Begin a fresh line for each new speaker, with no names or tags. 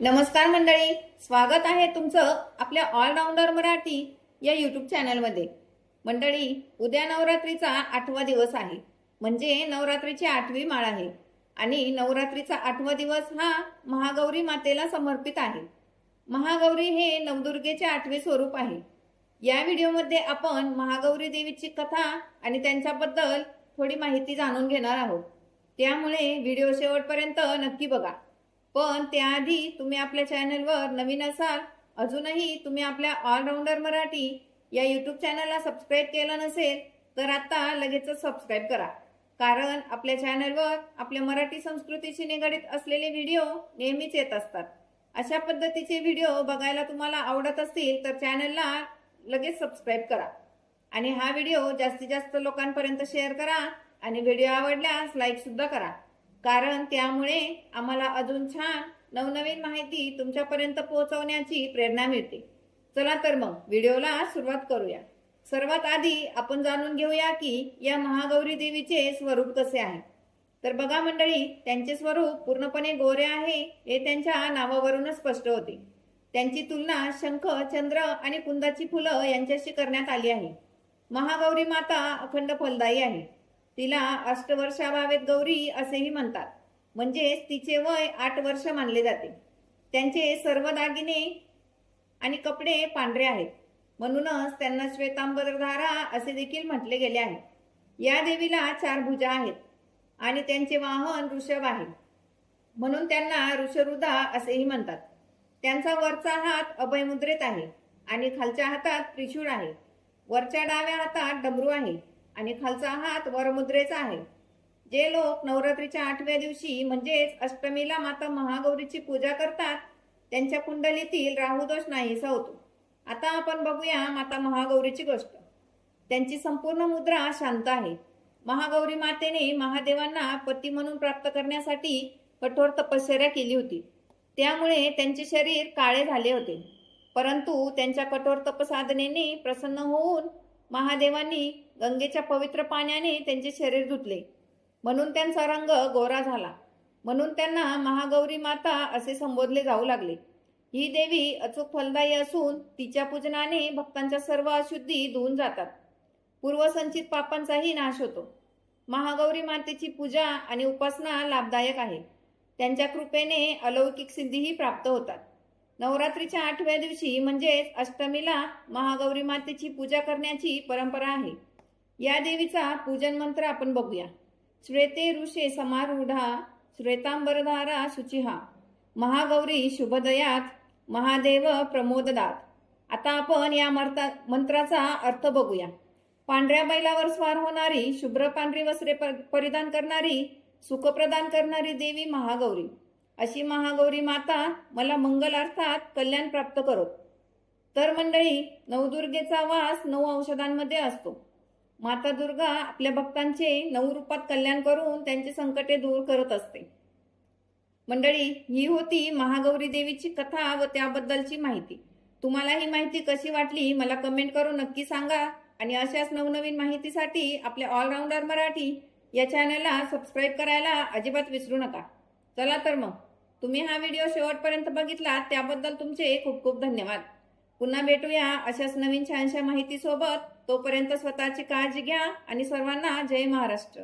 नमस्कार मंडळी स्वागत आहे तुमचं आपल्या ऑलराऊंडर मराठी या युट्यूब चॅनलमध्ये मंडळी उद्या नवरात्रीचा आठवा दिवस आहे. म्हणजे नवरात्रीची आठवी माळ आहे. आणि नवरात्रीचा आठवा दिवस हा महागौरी मातेला समर्पित आहे. महागौरी हे नवदुर्गेचे आठवे स्वरूप आहे. या व्हिडिओमध्ये आपण महागौरी देवीची कथा आणि त्यांच्याबद्दल थोडी माहिती जाणून घेणार आहोत. त्यामुळे व्हिडिओ शेवटपर्यंत नक्की बघा. पण त्याआधी तुम्ही आपल्या चॅनलवर नवीन असाल अजूनही तुम्ही आपल्या ऑलराऊंडर मराठी या यूट्यूब चॅनलला सबस्क्राईब केलं नसेल तर आता लगेचच सबस्क्राईब करा. कारण आपल्या चॅनलवर आपल्या मराठी संस्कृतीशी निगडीत असलेले व्हिडिओ नेहमीच येत असतात. अशा पद्धतीचे व्हिडिओ बघायला तुम्हाला आवडत असतील तर चॅनलला लगेच सबस्क्राईब करा. आणि हा व्हिडिओ जास्तीत जास्त लोकांपर्यंत शेअर करा. आणि व्हिडिओ आवडल्यास लाईक सुद्धा करा. कारण त्यामुळे आम्हाला अजून छान नवनवीन माहिती तुमच्यापर्यंत पोहोचवण्याची प्रेरणा मिळते. चला तर मग व्हिडिओला सुरुवात करूया. सर्वात आधी आपण जाणून घेऊया की या महागौरी देवीचे स्वरूप कसे आहे. तर बघा मंडळी त्यांचे स्वरूप पूर्णपणे गोरे आहे हे त्यांच्या नावावरूनच स्पष्ट होते. त्यांची तुलना शंख चंद्र आणि कुंदाची फुलं यांच्याशी करण्यात आली आहे. महागौरी माता अखंड फलदायी आहे. तिला अष्टवर्षाभावेत गौरी असेही म्हणतात. म्हणजेच तिचे वय आठ वर्ष मानले जाते. त्यांचे सर्व दागिने आणि कपडे पांढरे आहेत. म्हणूनच त्यांना श्वेतांबरधारा असे देखील म्हटले गेले आहे. या देवीला चार भुजा आहेत आणि त्यांचे वाहन ऋषभ आहे. म्हणून त्यांना ऋषरुदा असेही म्हणतात. त्यांचा वरचा हात अभयमुद्रेत आहे आणि खालच्या हातात त्रिशूळ आहे. वरच्या डाव्या हातात डमरू आहे. आणि खालचा हात वरमुद्रेचा आहे. जे लोक नवरात्रीच्या आठव्या दिवशी म्हणजेच अष्टमीला माता महागौरीची पूजा करतात त्यांच्या कुंडलीतील राहुदोष नाहीसा होतो. आता आपण बघूया माता महागौरीची गोष्ट. त्यांची संपूर्ण मुद्रा शांत आहे. महागौरी मातेने महादेवांना पती म्हणून प्राप्त करण्यासाठी कठोर तपश्चर्या केली होती. त्यामुळे त्यांचे शरीर काळे झाले होते. परंतु त्यांच्या कठोर तपसाधनेने प्रसन्न होऊन महादेवांनी गंगेच्या पवित्र पाण्याने त्यांचे शरीर धुतले. म्हणून त्यांचा रंग गोरा झाला. म्हणून त्यांना महागौरी माता असे संबोधले जाऊ लागले. ही देवी अचूक फलदायी असून तिच्या पूजनाने भक्तांच्या सर्व अशुद्धी धुवून जातात. पूर्वसंचित पापांचाही नाश होतो. महागौरी मातेची पूजा आणि उपासना लाभदायक आहे. त्यांच्या कृपेने अलौकिक सिद्धीही प्राप्त होतात. नवरात्रीच्या आठव्या दिवशी म्हणजेच अष्टमीला महागौरी मातेची पूजा करण्याची परंपरा आहे. या देवीचा पूजन मंत्र आपण बघूया. श्वेते ऋषे समारूढा श्वेतांबरधारा शुचिहा. महागौरी शुभदयात महादेव प्रमोददात. आता आपण या मर्ता मंत्राचा अर्थ बघूया. पांढऱ्या बैलावर स्वार होणारी शुभ्र पांढरी वस्त्रे परिधान करणारी सुख प्रदान करणारी देवी महागौरी. अशी महागौरी माता मला मंगल अर्थात कल्याण प्राप्त करो. तर मंडळी नवदुर्गेचा वास नऊ औषधांमध्ये असतो. माता दुर्गा आपल्या भक्तांचे नऊ रूपात कल्याण करून त्यांचे संकटे दूर करत असते. मंडळी ही होती महागौरी देवीची कथा व त्याबद्दलची माहिती. तुम्हाला ही माहिती कशी वाटली मला कमेंट करून नक्की सांगा. आणि अशाच नवनवीन माहितीसाठी आपल्या ऑलराऊंडर मराठी या चॅनलला सबस्क्राईब करायला अजिबात विसरू नका. चला तर मग. तुम्ही हा व्हिडिओ शेवटपर्यंत बघितला त्याबद्दल तुमचे खूप खूप धन्यवाद. पुन्हा भेटूया अशाच नवीन छानशा माहितीसोबत. तोपर्यंत स्वतःची काळजी घ्या आणि सर्वांना जय महाराष्ट्र.